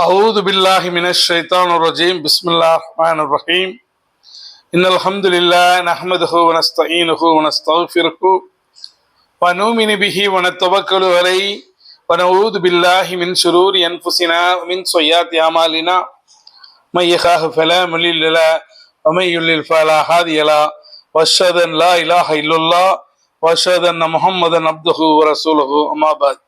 أعوذ بالله من الشيطان الرجيم. بسم الله الرحمن الرحيم. إن الحمد لله نحمده ونستعينه ونستغفره ونؤمن به ونتوكل عليه ونعوذ بالله من شرور أنفسنا ومن سيئات أعمالنا. من يخاف فلا مضل له ومن يضلل فلا هادي له. وأشهد أن لا إله إلا الله وأشهد أن محمدا عبده ورسوله. أما بعد.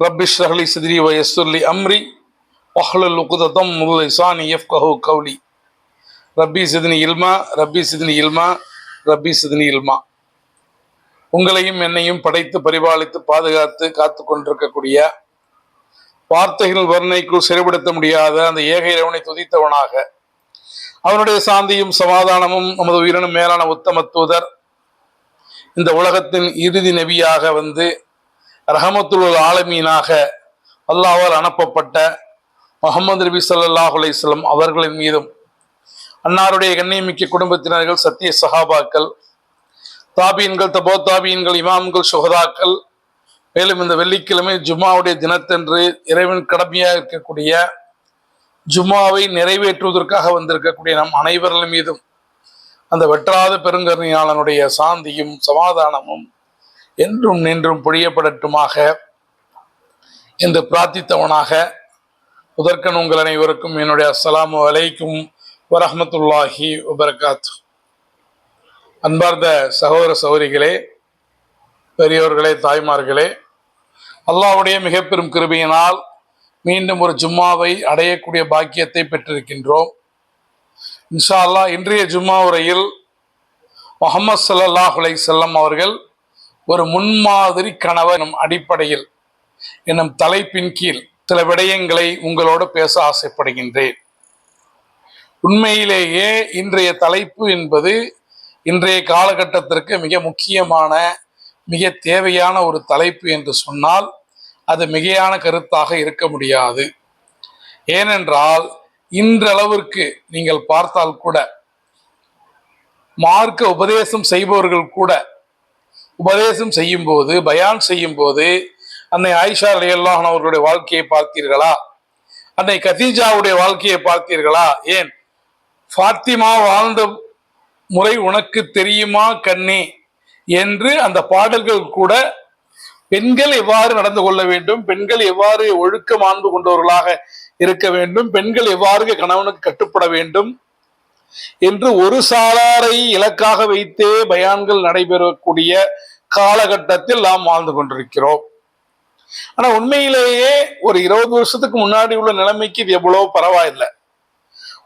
ரப்பி ஷ்ரஹ்லி சிதிரி வயசுர்லி அம்ரி ஒஹ்லுல் உகுதம் முல்லிசானி F கஹு Cowley ரப்பி சிதினி இல்மா ரப்பி சிதினி இல்மா ரப்பி சிதினி இல்மா. உங்களையும் என்னையும் படைத்து பரிபாலித்து பாதுகாத்து காத்து கொண்டிருக்கக்கூடிய வார்த்தைகள் வர்ணைக்குள் சிறைப்படுத்த முடியாத அந்த ஏக இரவனை துதித்தவனாக அவனுடைய சாந்தியும் சமாதானமும் நமது உயிரினும் மேலான உத்தம தூதர் இந்த உலகத்தின் இறுதி நெவியாக வந்து ரஹமத்துல் ஆலமீனாக அல்லாவால் அனுப்பப்பட்ட முகமது நபி சல்லாஹ் அலையம் அவர்களின் மீதும் அன்னாருடைய கண்ணியமிக்க குடும்பத்தினர்கள் சத்திய சஹாபாக்கள் தாபீன்கள் தபோ தாபீன்கள் இமாம்கள் சுகதாக்கள் மேலும் இந்த வெள்ளிக்கிழமை ஜும்மாவுடைய தினத்தன்று இறைவன் கடமையாக இருக்கக்கூடிய ஜும்மாவை நிறைவேற்றுவதற்காக வந்திருக்கக்கூடிய நம் அனைவர்கள் மீதும் அந்த வெற்றாத பெருங்கருணையாளனுடைய சாந்தியும் சமாதானமும் என்றும் நின்றும் பொழியப்படட்டுமாக என்று பிரார்த்தித்தவனாக முதற்கண் உங்கள் அனைவருக்கும் என்னுடைய அஸ்ஸலாமு அலைக்கும் வரஹமத்துல்லாஹி வபரகாத் அன்பார்ந்த சகோதர சகோதரிகளே பெரியோர்களே தாய்மார்களே அல்லாவுடைய மிக பெரும் கிருபியினால் மீண்டும் ஒரு ஜும்மாவை அடையக்கூடிய பாக்கியத்தை பெற்றிருக்கின்றோம். இன்ஷா அல்லாஹ் இன்றைய ஜும்மா உரையில் முகமது சல்லாஹ் அலை செல்லம் அவர்கள் ஒரு முன்மாதிரி கணவர் எனும் அடிப்படையில் என்னும் தலைப்பின் கீழ் சில விடயங்களை உங்களோடு பேச ஆசைப்படுகின்றேன். உண்மையிலேயே இன்றைய தலைப்பு என்பது இன்றைய காலகட்டத்திற்கு மிக முக்கியமான மிக தேவையான ஒரு தலைப்பு என்று சொன்னால் அது மிகையான கருத்தாக இருக்க முடியாது. ஏனென்றால் இன்றளவிற்கு நீங்கள் பார்த்தால் கூட மார்க்க உபதேசம் செய்பவர்கள் கூட உபதேசம் செய்யும் போது பயான் செய்யும் போது அன்னை ஆயிஷா அலியல்லாஹன் அவர்களுடைய வாழ்க்கையை பார்த்தீர்களா? அன்னை கதீஜாவுடைய வாழ்க்கையை பார்த்தீர்களா? ஏன்? ஃபாத்திமா வாழ்ந்த முறை உனக்கு தெரியுமா கண்ணே? என்று அந்த பாடல்கள் கூட பெண்கள் எவ்வாறு நடந்து கொள்ள வேண்டும் பெண்கள் எவ்வாறு ஒழுக்க மாண்பு கொண்டவர்களாக இருக்க வேண்டும் பெண்கள் எவ்வாறு கணவனுக்கு கட்டுப்பட வேண்டும் என்று ஒரு சாராரை இலக்காக வைத்தே பயான்கள் நடைபெறக்கூடிய காலகட்டத்தில் நாம் வாழ்ந்து கொண்டிருக்கிறோம். ஆனா உண்மையிலேயே ஒரு இருபது வருஷத்துக்கு முன்னாடி உள்ள நிலைமைக்கு இது எவ்வளவு பரவாயில்லை.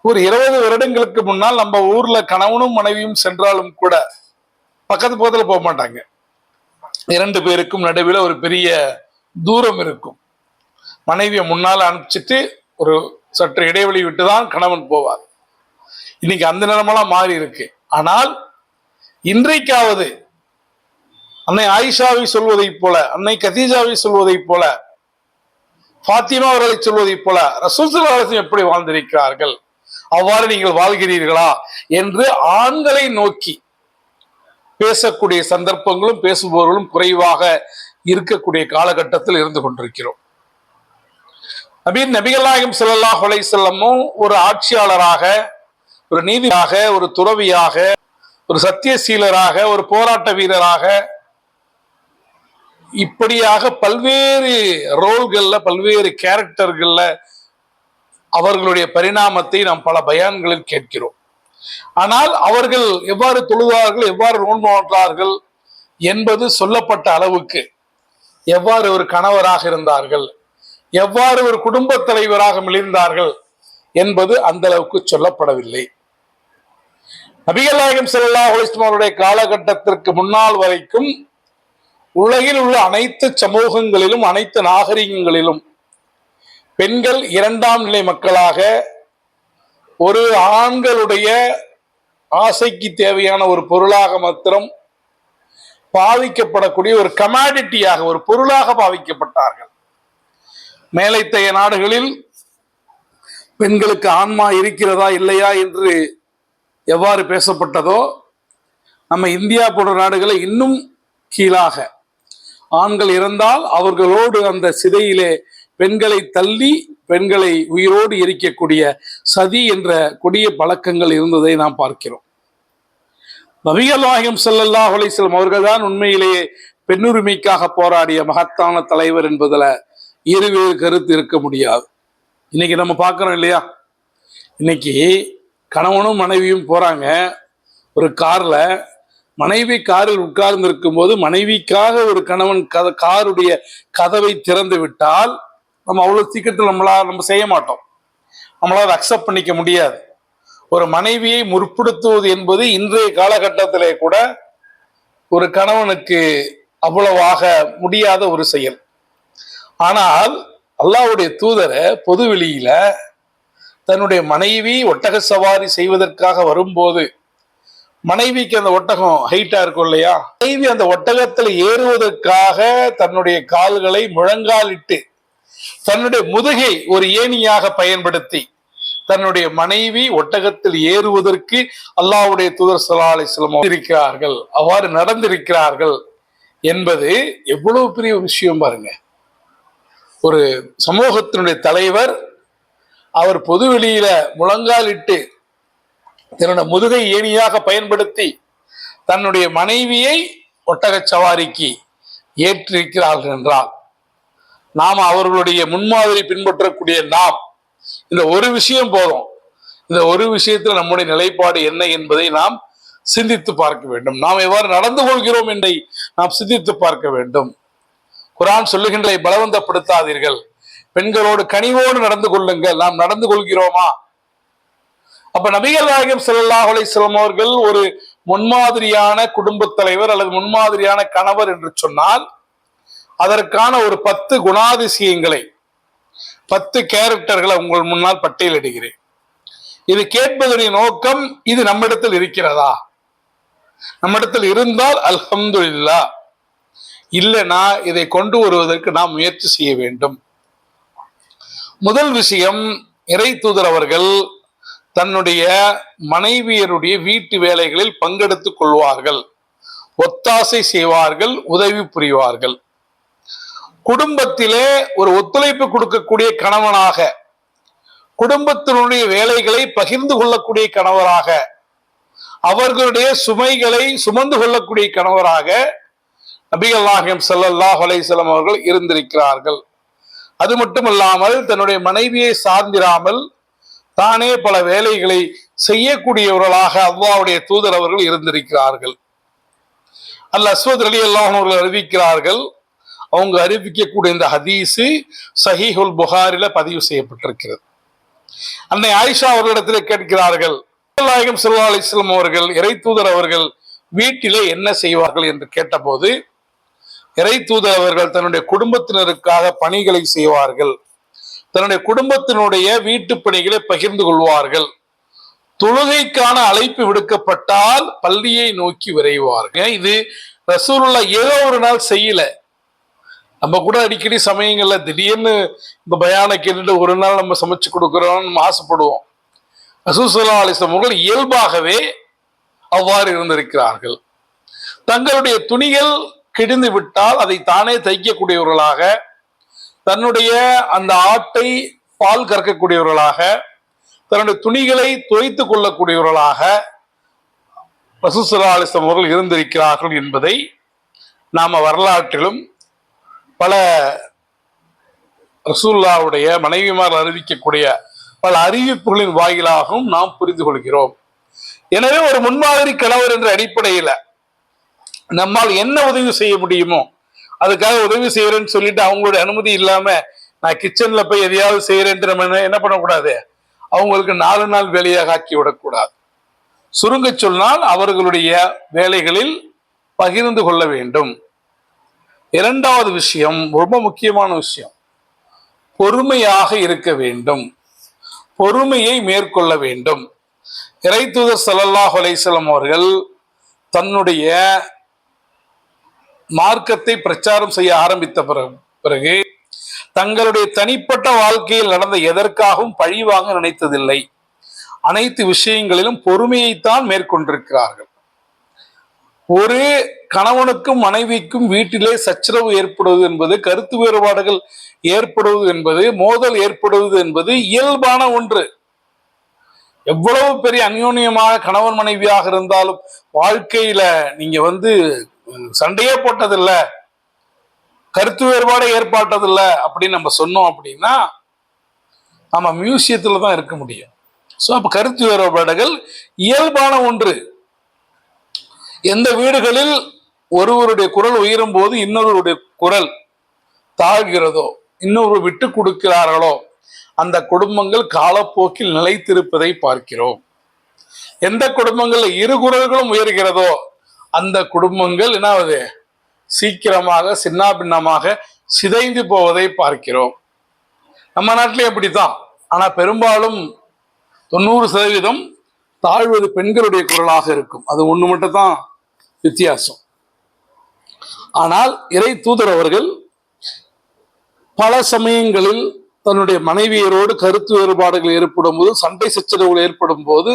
ஒரு இருபது வருடங்களுக்கு முன்னால் நம்ம ஊர்ல கணவனும் மனைவியும் சென்றாலும் கூட பக்கத்து பக்கத்துல போக மாட்டாங்க. இரண்டு பேருக்கும் நடுவில் ஒரு பெரிய தூரம் இருக்கும். மனைவியை முன்னால் அனுப்பிச்சிட்டு ஒரு சற்று இடைவெளி விட்டு தான் கணவன் போவார். இன்னைக்கு அந்த நிலமெல்லாம் மாறி இருக்கு. ஆனால் இன்றைக்காவது அன்னை ஆயிஷாவை சொல்வதைப் போல அன்னை கதீஜாவை சொல்வதைப் போல ஃபாத்திமா அவர்களை சொல்வதைப் போல ரசூல் எப்படி வாழ்ந்திருக்கிறார்கள்? அவ்வாறு நீங்கள் வாழ்கிறீர்களா? என்று ஆண்களை நோக்கி பேசக்கூடிய சந்தர்ப்பங்களும் பேசுபவர்களும் குறைவாக இருக்கக்கூடிய காலகட்டத்தில் இருந்து கொண்டிருக்கிறோம். நபீர் நபிகள் நாயகம் செல்லல்லா அலைஹி செல்லமும் ஒரு ஆட்சியாளராக ஒரு நீதியாக ஒரு துறவியாக ஒரு சத்தியசீலராக ஒரு போராட்ட வீரராக இப்படியாக பல்வேறு ரோல்கள்ல பல்வேறு கேரக்டர்கள்ல அவர்களுடைய பரிணாமத்தை நாம் பல பயான்களில் கேட்கிறோம். ஆனால் அவர்கள் எவ்வாறு தொழுவார்கள் எவ்வாறு நோன்பாற்றார்கள் என்பது சொல்லப்பட்ட அளவுக்கு எவ்வாறு ஒரு கணவராக இருந்தார்கள் எவ்வாறு ஒரு குடும்ப தலைவராக மிளிர்ந்தார்கள் என்பது அந்த அளவுக்கு சொல்லப்படவில்லை. நபிகள் நாயகம் ஸல்லல்லாஹு அவருடைய காலகட்டத்திற்கு முன்னால் வரைக்கும் உலகில் உள்ள அனைத்து சமூகங்களிலும் அனைத்து நாகரிகங்களிலும் பெண்கள் இரண்டாம் நிலை மக்களாக ஒரு ஆண்களுடைய ஆசைக்கு தேவையான ஒரு பொருளாக மாத்திரம் பாவிக்கப்படக்கூடிய ஒரு கமாடிட்டியாக ஒரு பொருளாக பாவிக்கப்பட்டார்கள். மேலைத்தைய நாடுகளில் பெண்களுக்கு ஆன்மா இருக்கிறதா இல்லையா என்று எவ்வாறு பேசப்பட்டதோ நம்ம இந்தியா போன்ற நாடுகளை இன்னும் கீழாக ஆண்கள் இறந்தால் அவர்களோடு அந்த சிதையிலே பெண்களை தள்ளி பெண்களை உயிரோடு எரிக்கக்கூடிய சதி என்ற கொடிய பழக்கங்கள் இருந்ததை நாம் பார்க்கிறோம். நபிகள் நாயகம் ஸல்லல்லாஹு அலைஹி அவர்கள்தான் உண்மையிலேயே பெண்ணுரிமைக்காக போராடிய மகத்தான தலைவர் என்பதில் இருவேறு கருத்து இருக்க முடியாது. இன்னைக்கு நம்ம பார்க்குறோம் இல்லையா? இன்னைக்கு கணவனும் மனைவியும் போறாங்க. ஒரு கார்ல மனைவி காரில் உட்கார்ந்து இருக்கும்போது மனைவிக்காக ஒரு கணவன் கத காருடைய கதவை திறந்து விட்டால் நம்ம அவ்வளவு சீக்கிரத்தில் நம்மளா நம்ம செய்ய மாட்டோம். நம்மளால அக்செப்ட் பண்ணிக்க முடியாது. ஒரு மனைவியை முற்படுத்துவது என்பது இன்றைய காலகட்டத்திலே கூட ஒரு கணவனுக்கு அவ்வளவாக முடியாத ஒரு செயல். ஆனால் அல்லாஹ்வுடைய தூதரை பொது வெளியில தன்னுடைய மனைவி ஒட்டக சவாரி செய்வதற்காக வரும்போது மனைவிக்கு அந்த ஒட்டகம் ஹைட்டா இருக்கும் இல்லையா? மனைவி அந்த ஒட்டகத்தில் ஏறுவதற்காக தன்னுடைய கால்களை முழங்காலிட்டு தன்னுடைய முதுகை ஒரு ஏணியாக பயன்படுத்தி தன்னுடைய மனைவி ஒட்டகத்தில் ஏறுவதற்கு அல்லாஹ்வுடைய தூதர் சலாலை அலைஹி இருக்கிறார்கள். அவ்வாறு நடந்திருக்கிறார்கள் என்பது எவ்வளவு பெரிய விஷயம் பாருங்க. ஒரு சமூகத்தினுடைய தலைவர் அவர் பொது வெளியில முழங்காலிட்டு தன்னுடைய முதுகை ஏணியாக பயன்படுத்தி தன்னுடைய மனைவியை ஒட்டகச் சவாரிக்கு ஏற்றிருக்கிறார்கள் என்றால் நாம் அவர்களுடைய முன்மாதிரி பின்பற்றக்கூடிய நாம் இந்த ஒரு விஷயம் போதும். இந்த ஒரு விஷயத்தில் நம்முடைய நிலைப்பாடு என்ன என்பதை நாம் சிந்தித்து பார்க்க வேண்டும். நாம் எவ்வாறு நடந்து கொள்கிறோம் என்பதை நாம் சிந்தித்து பார்க்க வேண்டும். குரான் சொல்லுகின்ற பலவந்தப்படுத்தாதீர்கள். பெண்களோடு கனிவோடு நடந்து கொள்ளுங்கள். நாம் நடந்து கொள்கிறோமா? அப்ப நபிகள் நாயகம் ஸல்லல்லாஹு அலைஹி அவர்கள் ஒரு முன்மாதிரியான குடும்ப தலைவர் அல்லது முன்மாதிரியான கணவர் என்று சொன்னால் அதற்கான ஒரு பத்து குணாதிசயங்களை பத்து கேரக்டர்களை உங்கள் முன்னால் பட்டியலிடுகிறேன். இது கேட்பதனுடைய நோக்கம் இது நம்மிடத்தில் இருக்கிறதா? நம்மிடத்தில் இருந்தால் அல்ஹம்துல்லா இல்லைனா இதை கொண்டு வருவதற்கு நாம் முயற்சி செய்ய வேண்டும். முதல் விஷயம் இறை தூதர் அவர்கள் தன்னுடைய மனைவியருடைய வீட்டு வேலைகளில் பங்கெடுத்துக் கொள்வார்கள். ஒத்தாசை செய்வார்கள் உதவி புரிவார்கள். குடும்பத்திலே ஒரு ஒத்துழைப்பு கொடுக்கக்கூடிய கணவனாக குடும்பத்தினுடைய வேலைகளை பகிர்ந்து கொள்ளக்கூடிய கணவராக அவர்களுடைய சுமைகளை சுமந்து கொள்ளக்கூடிய கணவராக நபிகள் நாயகம் ஸல்லல்லாஹு அலைஹி அவர்கள் இருந்திருக்கிறார்கள். அது மட்டுமல்லாமல் தன்னுடைய மனைவியை சார்ந்திராமல் தானே பல வேலைகளை செய்யக்கூடியவர்களாக அவ்வாவுடைய தூதர் அவர்கள் இருந்திருக்கிறார்கள். அல்ல அஸ்வத் அலி அல்லாஹ் அவர்கள் அறிவிக்கிறார்கள் அவங்க அறிவிக்கக்கூடிய இந்த ஹதீஸு சஹீஹுல் புகாரில பதிவு செய்யப்பட்டிருக்கிறது. அன்னை ஆயிஷா அவர்களிடத்தில் கேட்கிறார்கள் நாயகம் ஸல்லல்லாஹு அலிஸ்லாம் அவர்கள் இறை தூதர் அவர்கள் வீட்டிலே என்ன செய்வார்கள்? என்று கேட்டபோது இறை தூதர் அவர்கள் தன்னுடைய குடும்பத்தினருக்காக பணிகளை செய்வார்கள். தன்னுடைய குடும்பத்தினுடைய வீட்டு பணிகளை பகிர்ந்து கொள்வார்கள். தொழுகைக்கான அழைப்பு விடுக்கப்பட்டால் பள்ளியை நோக்கி விரைவார்கள். இது? ரசூலுல்லா ஏதோ ஒரு நாள் செய்யல. நம்ம கூட அடிக்கடி சமயங்கள்ல திடீர்னு இந்த பயான கேட்டுட்டு ஒரு நாள் நம்ம சமைச்சு கொடுக்குறோம்னு நம்ம ஆசைப்படுவோம். ரசூசல்லா அலிஸ்லாம் அவர்கள் இயல்பாகவே அவ்வாறு இருந்திருக்கிறார்கள். தங்களுடைய துணிகள் கிழிந்து விட்டால் அதை தானே தைக்கக்கூடியவர்களாக தன்னுடைய அந்த ஆட்டை பால் கறக்கக்கூடியவர்களாக தன்னுடைய துணிகளை துவைத்துக் கொள்ளக்கூடியவர்களாக ரசூசல்லா அவர்கள் இருந்திருக்கிறார்கள் என்பதை நாம் வரலாற்றிலும் பல ரசூல்லாவுடைய மனைவிமார் அறிவிக்கக்கூடிய பல அறிவிப்புகளின் வாயிலாகவும் நாம் புரிந்து கொள்கிறோம். எனவே ஒரு முன்மாதிரி கணவர் என்ற அடிப்படையில் நம்மால் என்ன உதவி செய்ய முடியுமோ அதுக்காக உதவி செய்யறேன்னு சொல்லிட்டு அவங்களுடைய அனுமதி இல்லாம நான் கிச்சன்ல போய் எதையாவது செய்யறேன்ட்டு நம்ம என்ன- பண்ணக்கூடாது? அவங்களுக்கு நாலு நாள் வேலையாக ஆக்கி விடக்கூடாது. சுருங்க சொன்னால் அவர்களுடைய வேலைகளில் பகிர்ந்து கொள்ள வேண்டும். இரண்டாவது விஷயம் ரொம்ப முக்கியமான விஷயம். பொறுமையாக இருக்க வேண்டும். பொறுமையை மேற்கொள்ள வேண்டும். இறைத்தூதர் சல்லல்லாஹ் அலைசலம் அவர்கள் தன்னுடைய மார்க்கத்தை பிரச்சாரம் செய்ய ஆரம்பித்த பிறகு பிறகு தங்களுடைய தனிப்பட்ட வாழ்க்கையில் நடந்த எதற்காகவும் பழிவாங்க நினைத்ததில்லை. அனைத்து விஷயங்களிலும் பொறுமையைத்தான் மேற்கொண்டிருக்கிறார்கள். ஒரு கணவனுக்கும் மனைவிக்கும் வீட்டிலே சச்சரவு ஏற்படுவது என்பது கருத்து வேறுபாடுகள் ஏற்படுவது என்பது மோதல் ஏற்படுவது என்பது இயல்பான ஒன்று. எவ்வளவு பெரிய அந்யோன்யமாக கணவன் மனைவியாக இருந்தாலும் வாழ்க்கையில நீங்க வந்து சண்டையே போட்டதில்ல. கருத்து வேறுபாடே ஏற்பட்டதில்ல அப்படின்னு நம்ம சொன்னோம் அப்படின்னா நம்ம மியூசியத்துல தான் இருக்க முடியும். ஸோ அப்போ கருத்து வேறுபாடுகள் இயல்பான ஒன்று. எந்த வீடுகளில் ஒருவருடைய குரல் உயரும் போது இன்னொருவருடைய குரல் தாழ்கிறதோ இன்னொரு விட்டு கொடுக்கிறார்களோ அந்த குடும்பங்கள் காலப்போக்கில் நிலைத்திருப்பதை பார்க்கிறோம். எந்த குடும்பங்களில் இரு குரல்களும் உயர்கிறதோ அந்த குடும்பங்கள் என்னாவது சீக்கிரமாக சின்னாபின்னமாக சிதைந்து போவதை பார்க்கிறோம். நம்ம நாட்டிலே அப்படித்தான். ஆனால் பெரும்பாலும் தொண்ணூறு சதவீதம் தாழ்வது பெண்களுடைய குரலாக இருக்கும். அது ஒன்று மட்டும் தான் வித்தியாசம். ஆனால் இறை தூதர் அவர்கள் பல சமயங்களில் தன்னுடைய மனைவியரோடு கருத்து வேறுபாடுகள் ஏற்படும் போது சண்டை சச்சரவுகள் ஏற்படும் போது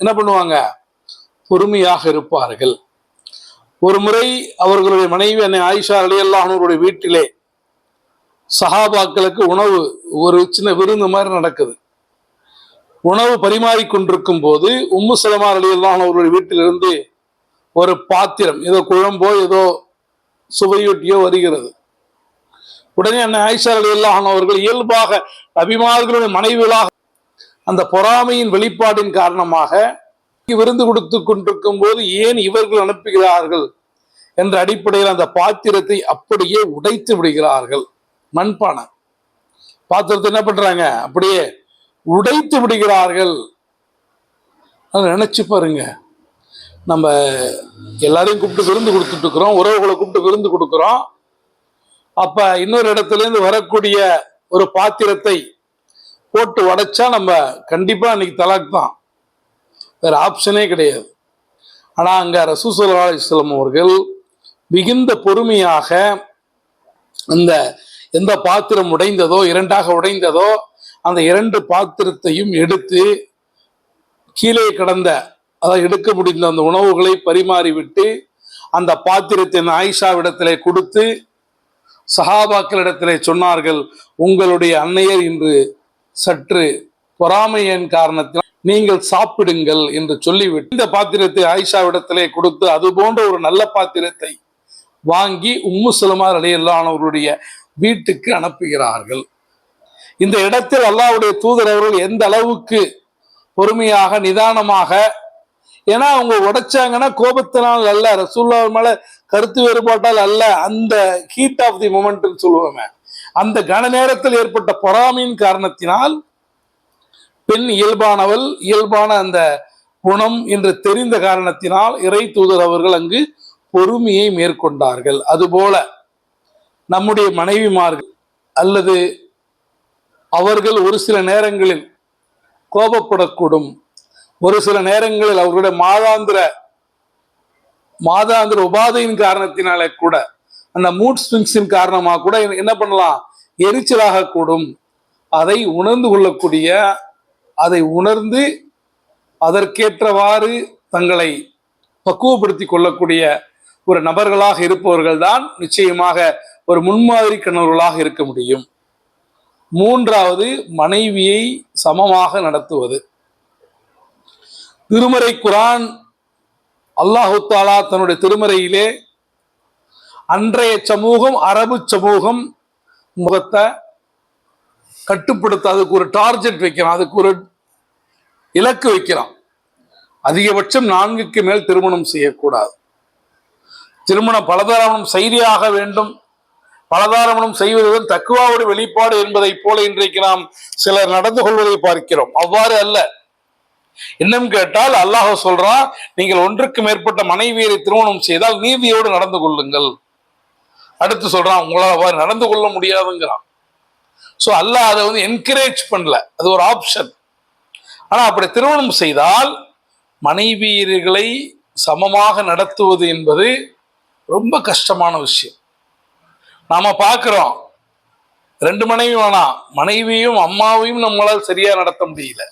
என்ன பண்ணுவாங்க? பொறுமையாக இருப்பார்கள். ஒரு முறை அவர்களுடைய மனைவி அன்னை ஆயிஷா அலியல்லாஹனுடைய வீட்டிலே சஹாபாக்களுக்கு உணவு ஒரு சின்ன விருந்து மாதிரி நடக்குது. உணவு பரிமாறிக்கொண்டிருக்கும் போது உம்மு சலமார் அலியல்லாஹன் அவர்களுடைய வீட்டிலிருந்து ஒரு பாத்திரம் ஏதோ குழம்போ ஏதோ சுவையொட்டியோ வருகிறது. உடனே அன்னை ஆயிஷா அலியல்லாஹன் அவர்கள் இயல்பாக நபிமார்களுடைய மனைவிகளாக அந்த பொறாமையின் வெளிப்பாட்டின் காரணமாக விருந்து கொடுத்து கொண்டிருக்கும் போது ஏன் இவர்கள் அனுப்புகிறார்கள்? என்ற அடிப்படையில் அந்த பாத்திரத்தை அப்படியே உடைத்து விடுகிறார்கள். மண்பானை. பாத்திரத்தை என்ன பண்றாங்க? அப்படியே உடைத்து விடுகிறார்கள். நினைச்சு பாருங்க. நம்ம எல்லாரையும் கூப்பிட்டு விருந்து கொடுத்துட்டு இருக்கிறோம். உறவுகளை கூப்பிட்டு விருந்து கொடுக்குறோம். அப்ப இன்னொரு இடத்துல இருந்து வரக்கூடிய ஒரு பாத்திரத்தை போட்டு உடைச்சா நம்ம கண்டிப்பா அன்னைக்கு தலாக் தான். வேற ஆப்ஷனே கிடையாது. ஆனா அங்க ரசூசல்லா இஸ்லாம் அவர்கள் மிகுந்த பொறுமையாக அந்த எந்த பாத்திரம் உடைந்ததோ இரண்டாக உடைந்ததோ அந்த இரண்டு பாத்திரத்தையும் எடுத்து கீழே கிடந்த அதை எடுக்க முடிந்த அந்த உணவுகளை பரிமாறிவிட்டு அந்த பாத்திரத்தை ஆயிஷாவிடத்திலே கொடுத்து சஹாபாக்களிடத்திலே சொன்னார்கள் உங்களுடைய அன்னையர் இன்று சற்று பொறாமையின் காரணத்தில் நீங்கள் சாப்பிடுங்கள் என்று சொல்லிவிட்டு இந்த பாத்திரத்தை ஆயிஷாவிடத்திலே கொடுத்து அது போன்ற ஒரு நல்ல பாத்திரத்தை வாங்கி உம்மு சுலமார் அலையல்லானவர்களுடைய வீட்டுக்கு அனுப்புகிறார்கள். இந்த இடத்தில் அல்லாவுடைய தூதர் அவர்கள் எந்த அளவுக்கு பொறுமையாக நிதானமாக ஏன்னா அவங்க உடைச்சாங்கன்னா கோபத்தினால் அல்ல ரசூல்லா மேல கருத்து வேறுபாட்டால் அல்ல அந்த ஹீட் ஆஃப் தி மூமெண்ட் சொல்லுவோமே. அந்த கன நேரத்தில் ஏற்பட்ட பொறாமையின் காரணத்தினால் பெண் இயல்பானவள் இயல்பான அந்த குணம் என்று தெரிந்த காரணத்தினால் இறை தூதர் அவர்கள் அங்கு பொறுமையை மேற்கொண்டார்கள். அதுபோல நம்முடைய மனைவிமார்கள் அல்லது அவர்கள் ஒரு சில நேரங்களில் கோபப்படக்கூடும். ஒரு சில நேரங்களில் அவர்களுடைய மாதாந்திர மாதாந்திர உபாதையின் காரணத்தினாலே கூட அந்த மூட் ஸ்விங்ஸின் காரணமாக கூட என்ன பண்ணலாம்? எரிச்சலாக கூடும் அதை உணர்ந்து கொள்ளக்கூடிய அதை உணர்ந்து அதற்கேற்றவாறு தங்களை பக்குவப்படுத்தி கொள்ளக்கூடிய ஒரு நபர்களாக இருப்பவர்கள் தான் நிச்சயமாக ஒரு முன்மாதிரி கணவர்களாக இருக்க முடியும். மூன்றாவது மனைவியை சமமாக நடத்துவது. திருமறை குரான் அல்லாஹு தாலா தன்னுடைய திருமறையிலே அன்றைய சமூகம் அரபு சமூகம் முகத்தை கட்டுப்படுத்த அதுக்கு ஒரு டார்கெட் வைக்கிறான் அதுக்கு ஒரு இலக்கு வைக்கிறான். அதிகபட்சம் நான்குக்கு மேல் திருமணம் செய்யக்கூடாது. திருமணம் பலதாரமணம் செய்தியாக வேண்டும். பலதாரமணம் செய்வதுடன் தக்குவாவுடைய வெளிப்பாடு என்பதை போல இன்றைக்கு நாம் சிலர் நடந்து கொள்வதை பார்க்கிறோம். அவ்வாறு அல்ல. இன்னும் கேட்டால் அல்லாஹ் சொல்றான் நீங்கள் ஒன்றுக்கு மேற்பட்ட மனைவியரை திருமணம் செய்தால் நீதியோடு நடந்து கொள்ளுங்கள். அடுத்து சொல்றான் உங்களால் அவ்வாறு நடந்து கொள்ள முடியாதுங்கிறான். ஸோ அல்லாஹ் அதை வந்து என்கரேஜ் பண்ணல. அது ஒரு ஆப்ஷன் ஆனால் அப்படி திருமணம் செய்தால் மனைவியர்களை சமமாக நடத்துவது என்பது ரொம்ப கஷ்டமான விஷயம். நாம் பார்க்குறோம் ரெண்டு மனைவி வேணாம் மனைவியும் அம்மாவையும் நம்மளால் சரியாக நடத்த முடியல.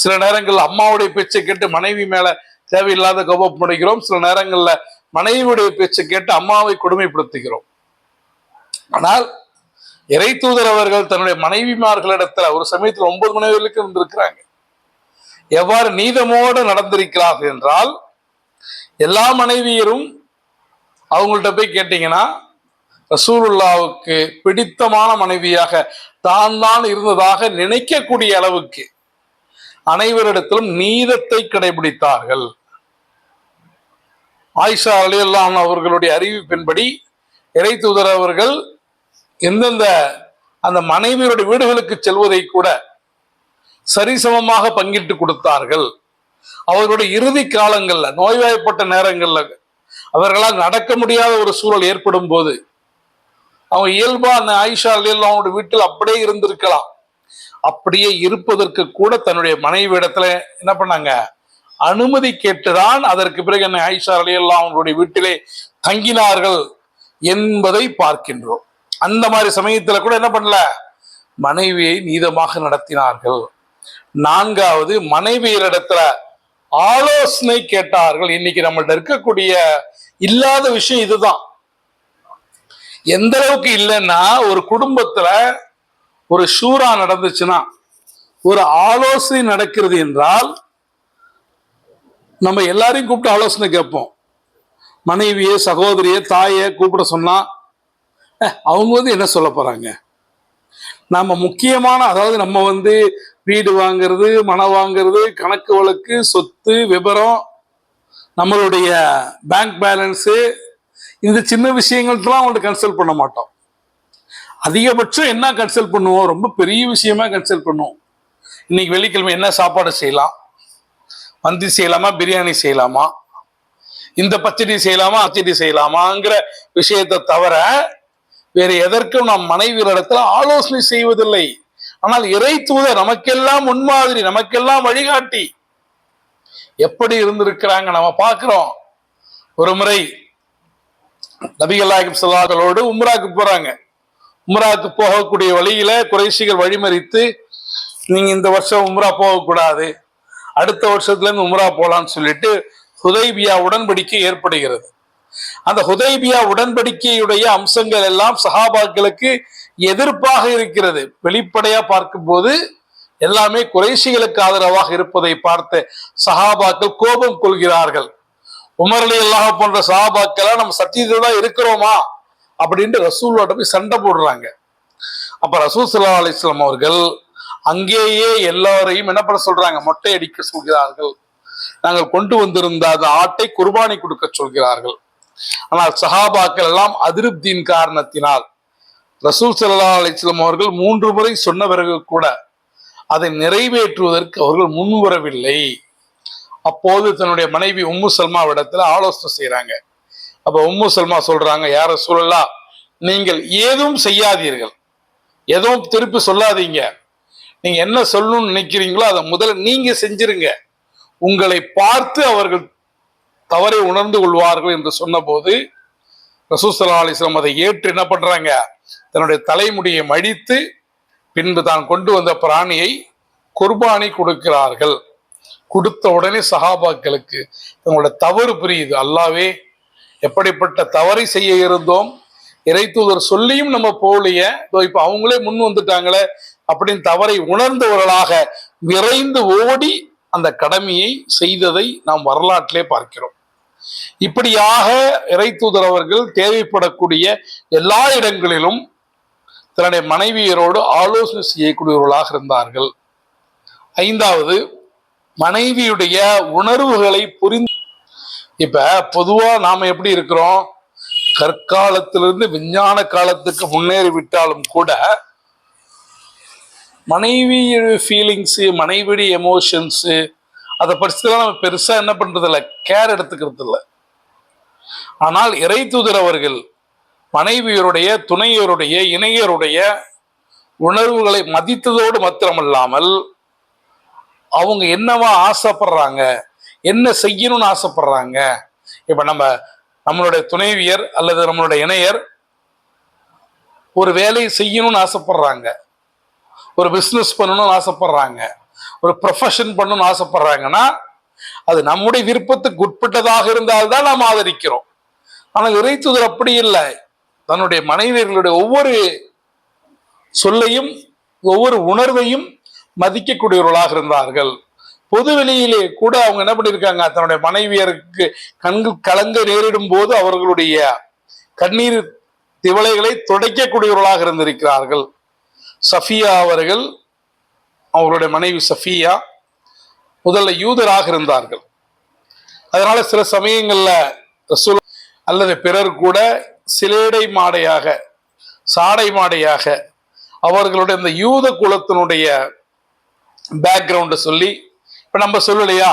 சில நேரங்களில் அம்மாவுடைய பேச்சை கேட்டு மனைவி மேலே தேவையில்லாத கோபம் அடைகிறோம் சில நேரங்களில் மனைவியுடைய பேச்சை கேட்டு அம்மாவை கொடுமைப்படுத்துகிறோம். ஆனால் இறை தூதர் அவர்கள் தன்னுடைய மனைவிமார்களிடத்துல ஒரு சமயத்தில் ஒன்பது மனைவிகளுக்கு இருந்திருக்கிறாங்க. எவ்வாறு நீதமோடு நடந்திருக்கிறார்கள் என்றால் எல்லா மனைவியரும் அவங்கள்ட்ட போய் கேட்டீங்கன்னா ரசூலுல்லாவுக்கு பிடித்தமான மனைவியாக தான் தான் இருந்ததாக நினைக்கக்கூடிய அளவுக்கு அனைவரிடத்திலும் நீதத்தை கடைபிடித்தார்கள். ஆயிஷா அலி அல்லான் அவர்களுடைய அறிவிப்பின்படி இறை தூதர் அவர்கள் எந்தெந்த அந்த மனைவியருடைய வீடுகளுக்கு செல்வதை கூட சரிசமமாக பங்கிட்டு கொடுத்தார்கள். அவர்களுடைய இறுதி காலங்கள்ல நோய்வாய்ப்பட்ட நேரங்கள்ல அவர்களால் நடக்க முடியாத ஒரு சூழல் ஏற்படும் போது அவங்க இயல்பா அந்த ஆயிஷா அலியல்லாம் அவனுடைய வீட்டில் அப்படியே இருந்திருக்கலாம். அப்படியே இருப்பதற்கு கூட தன்னுடைய மனைவி இடத்துல என்ன பண்ணாங்க? அனுமதி கேட்டுதான் அதற்கு பிறகு என்ன ஆயிஷா அலியல்லாம் அவங்களுடைய வீட்டிலே தங்கினார்கள் என்பதை பார்க்கின்றோம். அந்த மாதிரி சமயத்துல கூட என்ன பண்ணல? மனைவியை நீதமாக நடத்தினார்கள். நான்காவது மனைவியரிடத்துல ஆலோசனை கேட்டார்கள். இன்னைக்கு நம்மள்ட்ட இருக்கக்கூடிய இல்லாத விஷயம் இதுதான். எந்த அளவுக்கு இல்லைன்னா ஒரு குடும்பத்துல ஒரு ஷூரா நடந்துச்சுன்னா ஒரு ஆலோசனை நடக்கிறது என்றால் நம்ம எல்லாரையும் கூப்பிட்டு ஆலோசனை கேட்போம். மனைவியே சகோதரியே தாயை கூப்பிட சொன்னா அவங்க வந்து என்ன சொல்ல போறாங்க? நம்ம முக்கியமான அதாவது நம்ம வந்து வீடு வாங்குறது மனம் வாங்குறது கணக்கு வழக்கு சொத்து விபரம் நம்மளுடைய பேங்க் பேலன்ஸு இந்த சின்ன விஷயங்கள்லாம் அவங்கள்ட்ட கன்சல்ட் பண்ண மாட்டோம். அதிகபட்சம் என்ன கன்சல்ட் பண்ணுவோம்? ரொம்ப பெரிய விஷயமா கன்சல்ட் பண்ணுவோம். இன்னைக்கு வெள்ளிக்கிழமை என்ன சாப்பாடு செய்யலாம்? மந்தி செய்யலாமா? பிரியாணி செய்யலாமா? இந்த பச்சடி செய்யலாமா? அச்சடி செய்யலாமாங்கிற விஷயத்தை தவிர வேறு எதற்கும் நாம் மனைவியரிடத்தில் ஆலோசனை செய்வதில்லை. ஆனால் இறை தூதர் நமக்கெல்லாம் முன்மாதிரி நமக்கெல்லாம் வழிகாட்டி. எப்படி இருந்திருக்கிறாங்க நம்ம பார்க்கிறோம். ஒரு முறை நபிகள் சொல்லாக்களோடு உம்ராக்கு போறாங்க. உம்ராக்கு போகக்கூடிய வழியில குறைசிகள் வழிமறித்து நீங்க இந்த வருஷம் உம்ரா போகக்கூடாது. அடுத்த வருஷத்துல இருந்து உம்ரா போலான்னு சொல்லிட்டு ஹுதைபியா உடன்படிக்கை ஏற்படுகிறது. அந்த ஹுதைபியா உடன்படிக்கையுடைய அம்சங்கள் எல்லாம் சஹாபாக்களுக்கு எதிர்ப்பாக இருக்கிறது. வெளிப்படையா பார்க்கும்போது எல்லாமே குறைசிகளுக்கு ஆதரவாக இருப்பதை பார்த்த சஹாபாக்கள் கோபம் கொள்கிறார்கள். உமர்லி அல்லாஹ் போன்ற சஹாபாக்கெல்லாம் நம்ம சத்தியத்தில் தான் இருக்கிறோமா? அப்படின்ட்டு ரசூலோட போய் சண்டை போடுறாங்க. அப்ப ரசூல் சல்லா அலிஸ்லாம் அவர்கள் அங்கேயே எல்லாரையும் என்ன பண்ண சொல்றாங்க? மொட்டை அடிக்க சொல்கிறார்கள். நாங்கள் கொண்டு வந்திருந்த அந்த ஆட்டை குர்பானி கொடுக்க சொல்கிறார்கள். ஆனால் சஹாபாக்கள் எல்லாம் அதிருப்தியின் காரணத்தினால் ரசூல் சல்லா அலிஸ்லாம் அவர்கள் மூன்று முறை சொன்ன பிறகு கூட அதை நிறைவேற்றுவதற்கு அவர்கள் முன்வரவில்லை அப்போது தன்னுடைய மனைவி உம்மு சல்மாவிடத்துல ஆலோசனை செய்யறாங்க அப்ப உம்மு சல்மா சொல்றாங்க யார சூழலா நீங்கள் ஏதும் செய்யாதீர்கள். எதுவும் திருப்பி சொல்லாதீங்க. நீங்க என்ன சொல்லணும்னு நினைக்கிறீங்களோ அதை முதல்ல நீங்க செஞ்சிருங்க. உங்களை பார்த்து அவர்கள் தவறை உணர்ந்து கொள்வார்கள் என்று சொன்னபோது ரசூசல்லா அலிஸ்லாம் அதை ஏற்று என்ன பண்றாங்க? தன்னுடைய தலைமுடியை மடித்து பின்பு தான் கொண்டு வந்த பிராணியை குர்பானி கொடுக்கிறார்கள். கொடுத்த உடனே சஹாபாக்களுக்கு தங்களோட தவறு புரியுது. அல்லாவே எப்படிப்பட்ட தவறை செய்ய இருந்தோம்? இறை தூதர் சொல்லியும் நம்ம போலிய இப்போ அவங்களே முன் வந்துட்டாங்களே அப்படின்னு தவறை உணர்ந்தவர்களாக விரைந்து ஓடி அந்த கடமையை செய்ததை நாம் வரலாற்றிலே பார்க்கிறோம். இப்படியாக இறை அவர்கள் தேவைப்படக்கூடிய எல்லா இடங்களிலும் தன்னுடைய மனைவியரோடு ஆலோசனை செய்யக்கூடியவர்களாக இருந்தார்கள். ஐந்தாவது மனைவியுடைய உணர்வுகளை புரிந்து இப்ப பொதுவா நாம எப்படி இருக்கிறோம்? கற்காலத்திலிருந்து விஞ்ஞான காலத்துக்கு முன்னேறி விட்டாலும் கூட மனைவியுடைய ஃபீலிங்ஸு மனைவியுடைய எமோஷன்ஸு அதை பற்றிலாம் நம்ம பெருசா என்ன பண்றது இல்லை கேர் எடுத்துக்கிறது இல்லை ஆனால் இறை தூதர் அவர்கள் மனைவியருடைய துணையருடைய இணையருடைய உணர்வுகளை மதித்ததோடு மாத்திரமல்லாமல் அவங்க என்னவா ஆசைப்படுறாங்க என்ன செய்யணும்னு ஆசைப்படுறாங்க இப்ப நம்ம நம்மளுடைய துணைவியர் அல்லது நம்மளுடைய இணையர் ஒரு வேலையை செய்யணும்னு ஆசைப்படுறாங்க ஒரு பிஸ்னஸ் பண்ணணும்னு ஆசைப்படுறாங்க ஒரு ப்ரொஃபஷன் பண்ணணும்னு ஆசைப்படுறாங்கன்னா அது நம்முடைய விருப்பத்துக்கு உட்பட்டதாக இருந்தால்தான் நாம் ஆதரிக்கிறோம். ஆனால் இறைத்துதர் அப்படி இல்லை. தன்னுடைய மனைவியர்களுடைய ஒவ்வொரு சொல்லையும் ஒவ்வொரு உணர்வையும் மதிக்கக்கூடியவர்களாக இருந்தார்கள். பொது வெளியிலே கூட அவங்க என்ன பண்ணியிருக்காங்க? தன்னுடைய மனைவியருக்கு கண்கு கலங்க நேரிடும் போது அவர்களுடைய கண்ணீர் திவலைகளை துடைக்கக்கூடியவர்களாக இருந்திருக்கிறார்கள். சஃபியா அவர்கள் அவருடைய மனைவி சஃபியா முதல்ல யூதராக இருந்தார்கள். அதனால சில சமயங்கள்ல ரசூல் அல்லது பிறர் கூட சிலேடை மாடையாக சாடை மாடையாக அவர்களுடைய இந்த யூத குலத்தினுடைய பேக்ரவுண்டை சொல்லி இப்போ நம்ம சொல்லலையா?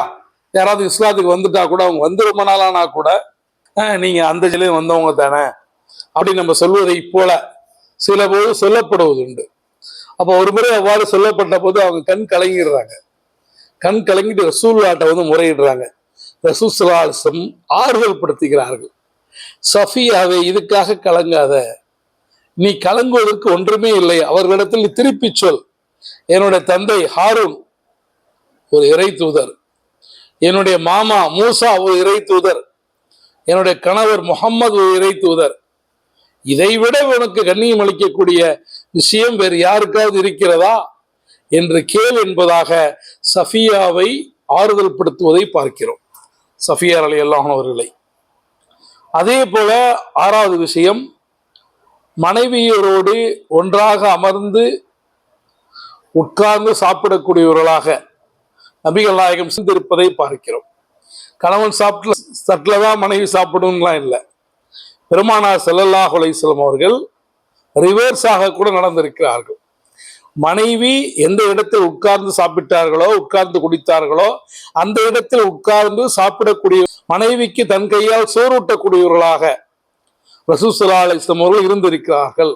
யாராவது இஸ்லாத்துக்கு வந்துட்டா கூட அவங்க வந்து ரொம்ப நாளானா கூட "ஆஹ், நீங்க அந்த ஜிலையும் வந்தவங்க தானே? அப்படி நம்ம சொல்வதை போல சில போது சொல்லப்படுவது உண்டு அப்போ ஒரு முறை அவ்வாறு சொல்லப்பட்ட போது அவங்க கண் கலங்கிடுறாங்க. கண் கலங்கிட்டு ரசூல்லாட்டை வந்து முறையிடுறாங்க. ரசூசலாசம் ஆறுதல் படுத்துகிறார்கள் சஃபியாவை இதுக்காக கலங்காத. நீ கலங்குவதற்கு ஒன்றுமே இல்லை. அவர்களிடத்தில் நீ திருப்பி சொல். என்னுடைய தந்தை ஹாரூன் ஒரு இறை தூதர். என்னுடைய மாமா மூசா ஒரு இறை தூதர். என்னுடைய கணவர் முகம்மது ஒரு இறை தூதர். இதைவிட உனக்கு கண்ணியம் அளிக்கக்கூடிய விஷயம் வேறு யாருக்காவது இருக்கிறதா? என்று கேள் என்பதாக சஃபியாவை ஆறுதல் படுத்துவதை பார்க்கிறோம். சஃபியார் அலி அல்லாஹன் அவர்களை. அதே போல ஆறாவது விஷயம் மனைவியரோடு ஒன்றாக அமர்ந்து உட்கார்ந்து சாப்பிடக்கூடியவர்களாக நபிகள் நாயகம் சிந்திருப்பதை பார்க்கிறோம். கணவன் சாப்பிட்டு தட்டில் தான் மனைவி சாப்பிடணும்லாம் இல்லை. பெருமானார் ஸல்லல்லாஹு அலைஹி அவர்கள் ரிவர்ஸாக கூட நடந்திருக்கிறார்கள். மனைவி எந்த இடத்தில் உட்கார்ந்து சாப்பிட்டார்களோ உட்கார்ந்து குடித்தார்களோ அந்த இடத்தில் உட்கார்ந்து சாப்பிடக்கூடிய மனைவிக்கு தன் கையால் சோறூட்டக்கூடியவர்களாக ரசூசல்லா அலிஸ்லாம் அவர்கள் இருந்திருக்கிறார்கள்.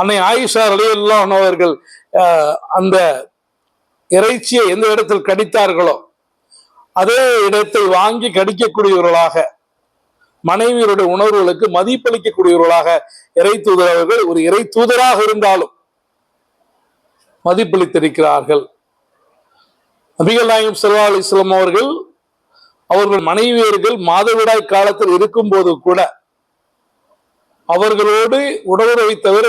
அன்னை ஆயிஷா அலியல்லான் அவர்கள் அந்த இறைச்சியை எந்த இடத்தில் கடித்தார்களோ அதே இடத்தை வாங்கி கடிக்கக்கூடியவர்களாக மனைவியருடைய உணர்வுகளுக்கு மதிப்பளிக்கக்கூடியவர்களாக இறை தூதர் அவர்கள் ஒரு இறை தூதராக இருந்தாலும் மதிப்பளித்திருக்கிறார்கள். நபிகள் நாயகம் ஸல்லல்லாஹு அலைஹி அவர்கள் அவர்கள் மனைவியர்கள் மாதவிடாய் காலத்தில் இருக்கும் போது கூட அவர்களோடு உணவுறவை தவிர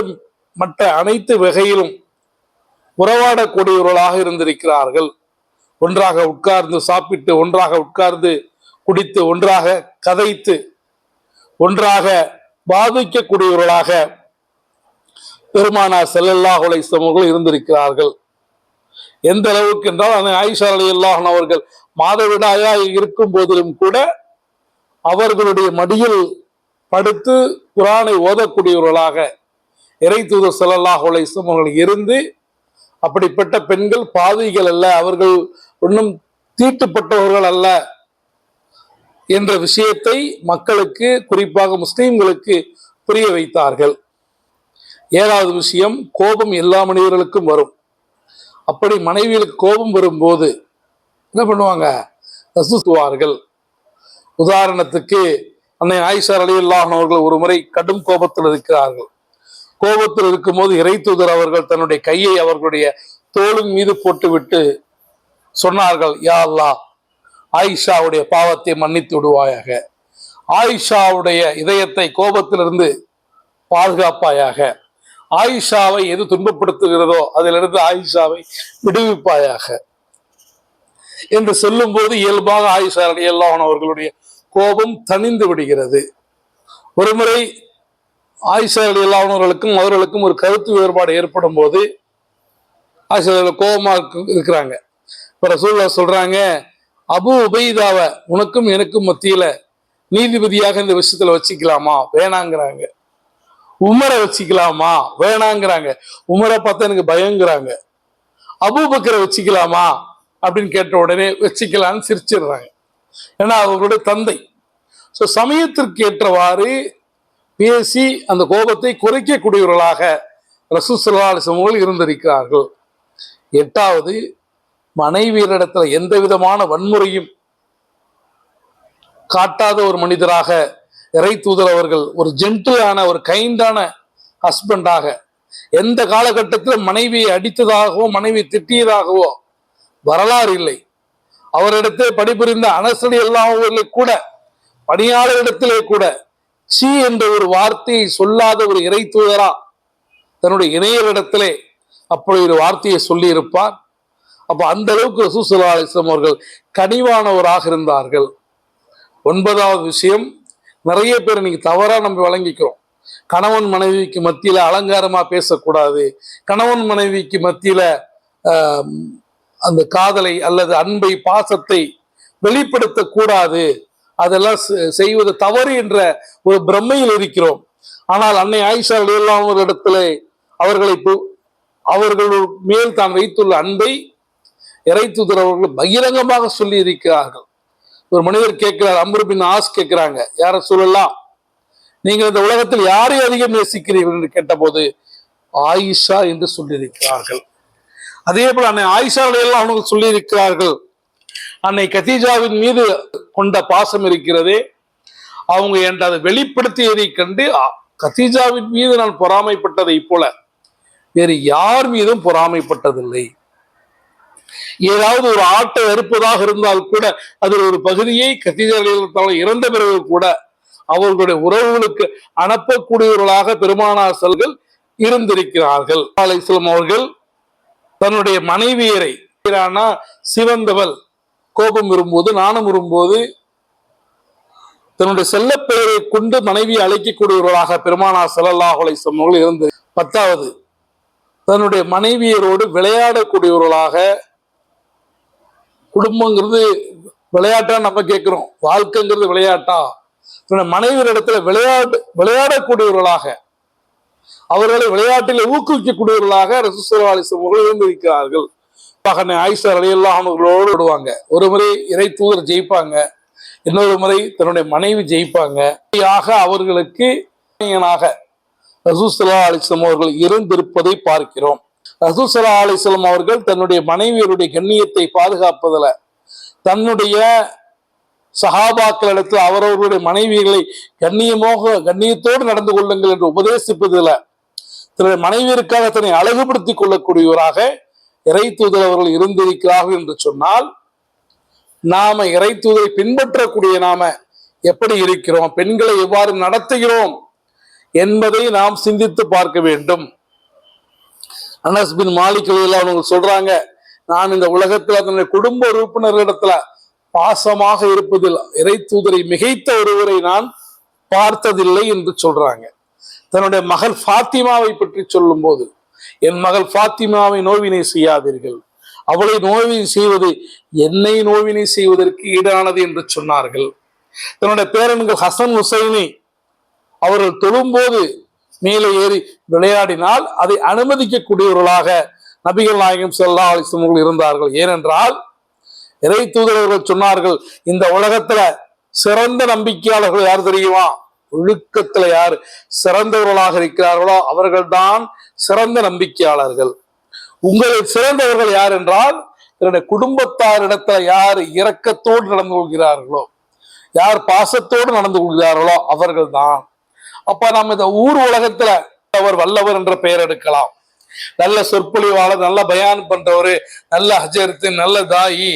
மற்ற அனைத்து வகையிலும் உறவாடக்கூடியவர்களாக இருந்திருக்கிறார்கள். ஒன்றாக உட்கார்ந்து சாப்பிட்டு ஒன்றாக உட்கார்ந்து குடித்து ஒன்றாக கதைத்து ஒன்றாக பாதிக்கக்கூடியவர்களாக பெருமானார் ஸல்லல்லாஹு அலைஹி இருந்திருக்கிறார்கள். எந்த அளவுக்கு என்றால் அந்த ஆயிஷா அலியல்லாஹன் அவர்கள் மாதவிடாயாக இருக்கும் போதிலும் கூட அவர்களுடைய மடியில் படுத்து குரானை ஓதக்கூடியவர்களாக இறை தூதர் ஸல்லல்லாஹு அலைஹி அவர்கள் இருந்து அப்படிப்பட்ட பெண்கள் பாவிகள் அல்ல அவர்கள் ஒன்றும் தீட்டுப்பட்டவர்கள் அல்ல. என்ற விஷயத்தை மக்களுக்கு குறிப்பாக முஸ்லீம்களுக்கு புரிய வைத்தார்கள். ஏழாவது விஷயம் கோபம் எல்லா மனிதர்களுக்கும் வரும். அப்படி மனைவிகளுக்கு கோபம் வரும்போது என்ன பண்ணுவாங்க? நசுத்துவார்கள். உதாரணத்துக்கு அன்னை ஆயிஷார் அலி அவர்கள் ஒரு முறை கடும் கோபத்தில் இருக்கிறார்கள். கோபத்தில் இருக்கும்போது இறை தூதர் அவர்கள் தன்னுடைய கையை அவர்களுடைய தோளின் மீது போட்டுவிட்டு சொன்னார்கள் யா அல்லாஹ் ஆயிஷாவுடைய பாவத்தை மன்னித்து விடுவாயாக. ஆயிஷாவுடைய இதயத்தை கோபத்திலிருந்து பாதுகாப்பாயாக. ஆயிஷாவை எது துன்பப்படுத்துகிறதோ அதிலிருந்து ஆயிஷாவை விடுவிப்பாயாக. என்று சொல்லும்போது இயல்பாக ஆயிஷா அலியல்லாஹன் அவர்களுடைய கோபம் தணிந்து விடுகிறது. ஒருமுறை ஆயிஷா அலியல்லாஹன் அவர்களுக்கும் அவர்களுக்கும் ஒரு கருத்து வேறுபாடு ஏற்படும் போது ஆயிஷா கோபமாக இருக்கிறாங்க. இப்போ ரசூல்லா சொல்றாங்க அபு உபைதாவை உனக்கும் எனக்கும் மத்தியில நீதிபதியாக இந்த விஷயத்துல வச்சுக்கலாமா? வேணாங்கிறாங்க. உமரை வச்சுக்கலாமா? வேணாங்கிறாங்க. உமரை பார்த்தா எனக்கு பயங்கிறாங்க. அபூபக்கரை வச்சுக்கலாமா? அப்படின்னு கேட்ட உடனே வச்சுக்கலான்னு சிரிச்சிடுறாங்க. ஏன்னா அவர்களுடைய தந்தை. ஸோ சமயத்திற்கு ஏற்றவாறு பேசி அந்த கோபத்தை குறைக்கக்கூடியவர்களாக ரசூசல்லாசமர்கள் இருந்திருக்கிறார்கள். எட்டாவது மனைவியரிடத்துல எந்த விதமான வன்முறையும் காட்டாத ஒரு மனிதராக இறை தூதர் அவர்கள் ஒரு ஜென்டிலான ஒரு கைண்டான ஹஸ்பண்டாக எந்த காலகட்டத்தில் மனைவியை அடித்ததாகவோ மனைவி திட்டியதாகவோ வரலாறு இல்லை. அவரிடத்தே பணிபுரிந்த அனசடி எல்லாவர்களே கூட பணியாளரிடத்திலே கூட சி என்ற ஒரு வார்த்தையை சொல்லாத ஒரு இறை தூதரா தன்னுடைய இணையரிடத்திலே அப்படி ஒரு வார்த்தையை சொல்லியிருப்பார். அப்போ அந்த அளவுக்கு ரசூசல்லா அலிஸ்லாம் அவர்கள் கனிவானவராக இருந்தார்கள். ஒன்பதாவது விஷயம் நிறைய பேர் இன்னைக்கு தவறாக நம்ம வழங்கிக்கிறோம் கணவன் மனைவிக்கு மத்தியில் அலங்காரமாக பேசக்கூடாது. கணவன் மனைவிக்கு மத்தியில் அந்த காதலை அல்லது அன்பை பாசத்தை வெளிப்படுத்தக்கூடாது. அதெல்லாம் செ- செய்வது தவறு என்ற ஒரு பிரம்மையில் இருக்கிறோம். ஆனால் அன்னை ஆயிஷா அலி ஒரு இடத்துல அவர்களை அவர்கள் மேல் தான் வைத்துள்ள அன்பை இறை தூதர் அவர்கள் பகிரங்கமாக சொல்லி இருக்கிறார்கள் ஒரு மனிதர் கேட்கிறார் அம்ருபின் ஆஸ் கேட்கிறாங்க யார சொல்லலாம் நீங்கள் இந்த உலகத்தில் யாரை அதிகம் நேசிக்கிறீர்கள்? என்று கேட்டபோது ஆயிஷா என்று சொல்லியிருக்கிறார்கள். அதே போல அன்னை ஆயிஷா எல்லாம் அவர்கள் சொல்லியிருக்கிறார்கள் அன்னை கதீஜாவின் மீது கொண்ட பாசம் இருக்கிறதே அவங்க என்று அதை வெளிப்படுத்தியதை கண்டு அ, கதீஜாவின் மீது நான் பொறாமைப்பட்டதை போல வேறு யார் மீதும் பொறாமைப்பட்டதில்லை. ஏதாவது ஒரு ஆட்ட அறுப்பதாக இருந்தால் கூட அதில் ஒரு பகுதியை கத்திதர்கள் இறந்த பிறகு கூட அவர்களுடைய உறவுகளுக்கு அனுப்பக்கூடியவர்களாக பெருமானார் செல்கள் இருந்திருக்கிறார்கள். அலைசலம் அவர்கள் தன்னுடைய மனைவியரை சிவந்தவள் கோபம் வரும்போது நாணம் வரும்போது தன்னுடைய செல்லப்பெயரை கொண்டு மனைவி அழைக்கக்கூடியவர்களாக பெருமானார் ஸல்லல்லாஹு அலைஹி அவர்கள் இருந்து. பத்தாவது தன்னுடைய மனைவியரோடு விளையாடக்கூடியவர்களாக குடும்பங்கிறது விளையாட்டா நம்ம கேட்கிறோம் வாழ்க்கைங்கிறது விளையாட்டா. தன்னுடைய மனைவியர் இடத்துல விளையாட்டு விளையாடக்கூடியவர்களாக அவர்களை விளையாட்டில் ஊக்குவிக்கக்கூடியவர்களாக ரசூசல்லா அவர்கள் இருந்திருக்கிறார்கள். பகனை ஆயிஷா அலையெல்லாம் அவர்களோடு விடுவாங்க. ஒரு முறை இறை தூதர் ஜெயிப்பாங்க. இன்னொரு முறை தன்னுடைய மனைவி ஜெயிப்பாங்க. அவர்களுக்கு இணையனாக ரசூசல்லா அலிஸ்லாம் அவர்கள் இருந்திருப்பதை பார்க்கிறோம். ரசூசல்லா அலிஸ்லாம் அவர்கள் தன்னுடைய மனைவியருடைய கண்ணியத்தை பாதுகாப்பதில் தன்னுடைய சஹாபாக்களிடத்தில் அவரவர்களுடைய மனைவிகளை கண்ணியமாக கண்ணியத்தோடு நடந்து கொள்ளுங்கள் என்று உபதேசிப்பதில் தன்னுடைய மனைவியருக்காக தன்னை அழகுபடுத்திக் கொள்ளக்கூடியவராக இறை தூதர் அவர்கள் இருந்திருக்கிறார்கள் என்று சொன்னால் நாம இறை தூதரை பின்பற்றக்கூடிய நாம எப்படி இருக்கிறோம்? பெண்களை எவ்வாறு நடத்துகிறோம்? என்பதை நாம் சிந்தித்து பார்க்க வேண்டும். அனஸ் பின் மாளிகையில் அவங்க சொல்றாங்க நான் இந்த உலகத்துல தன்னுடைய குடும்ப உறுப்பினர்களிடத்துல பாசமாக இருப்பதில் இறை தூதரை மிகைத்த ஒருவரை நான் பார்த்ததில்லை என்று சொல்றாங்க. தன்னுடைய மகள் ஃபாத்திமாவை பற்றி சொல்லும்போது என் மகள் ஃபாத்திமாவை நோவினை செய்யாதீர்கள். அவளை நோவினை செய்வது என்னை நோவினை செய்வதற்கு ஈடானது என்று சொன்னார்கள். தன்னுடைய பேரன்கள் ஹசன் ஹுசைனை அவர்கள் தொழும்போது மேலே ஏறி விளையாடினால் அதை அனுமதிக்கக்கூடியவர்களாக நபிகள் நாயகம் செல்லா அலைஹி இருந்தார்கள். ஏனென்றால் இறை தூதரவர்கள் சொன்னார்கள் இந்த உலகத்துல சிறந்த நம்பிக்கையாளர்கள் யார் தெரியுமா? ஒழுக்கத்துல யார் சிறந்தவர்களாக இருக்கிறார்களோ அவர்கள்தான் சிறந்த நம்பிக்கையாளர்கள். உங்களில் சிறந்தவர்கள் யார் என்றால் தன்னுடைய குடும்பத்தாரிடத்துல யார் இரக்கத்தோடு நடந்து கொள்கிறார்களோ யார் பாசத்தோடு நடந்து கொள்கிறார்களோ அவர்கள்தான். அப்ப நாம் இந்த ஊர் உலகத்துல அவர் வல்லவர் என்ற பெயர் எடுக்கலாம். நல்ல சொற்பொழிவாளர் நல்ல பயான் பண்றவர் நல்ல ஹஜர்த்து நல்ல தாயி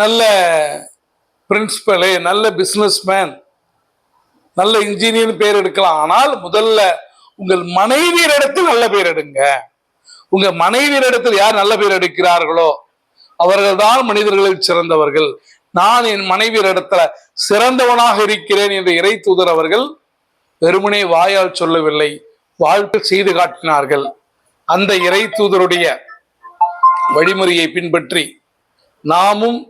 நல்ல பிரின்சிபலு நல்ல பிசினஸ்மேன் நல்ல இன்ஜினியர் பேர் எடுக்கலாம். ஆனால் முதல்ல உங்கள் மனைவியரிடத்தில் நல்ல பேர் எடுங்க. உங்க மனைவியரிடத்தில் யார் நல்ல பேர் எடுக்கிறார்களோ அவர்கள் தான் மனிதர்களில் சிறந்தவர்கள். நான் என் மனைவியரிடத்துல சிறந்தவனாக இருக்கிறேன் என்று இறை தூதர் அவர்கள் வெறுமனே வாயால் சொல்லவில்லை வாழ்க்கை செய்து காட்டினார்கள். அந்த இறை தூதருடைய வழிமுறையை பின்பற்றி நாமும்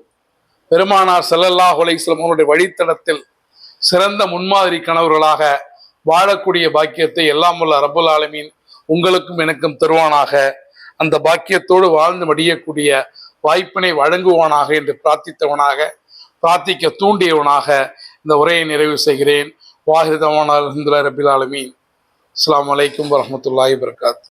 பெருமானார் செல்லல்லா அலைஹி அவருடைய வழித்தடத்தில் சிறந்த முன்மாதிரி கணவர்களாக வாழக்கூடிய பாக்கியத்தை எல்லாம் உள்ள அரபுல் ஆலமீன் உங்களுக்கும் எனக்கும் தருவானாக. அந்த பாக்கியத்தோடு வாழ்ந்து மடியக்கூடிய வாய்ப்பினை வழங்குவானாக என்று பிரார்த்தித்தவனாக பிரார்த்திக்க தூண்டியவனாக இந்த உரையை நிறைவு செய்கிறேன். வாஹிதமான அலமதுல்லா ரபில் ஆலமீன். அஸ்ஸலாமு அலைக்கும் வரஹ்மத்துல்லாஹி வபரகாத்து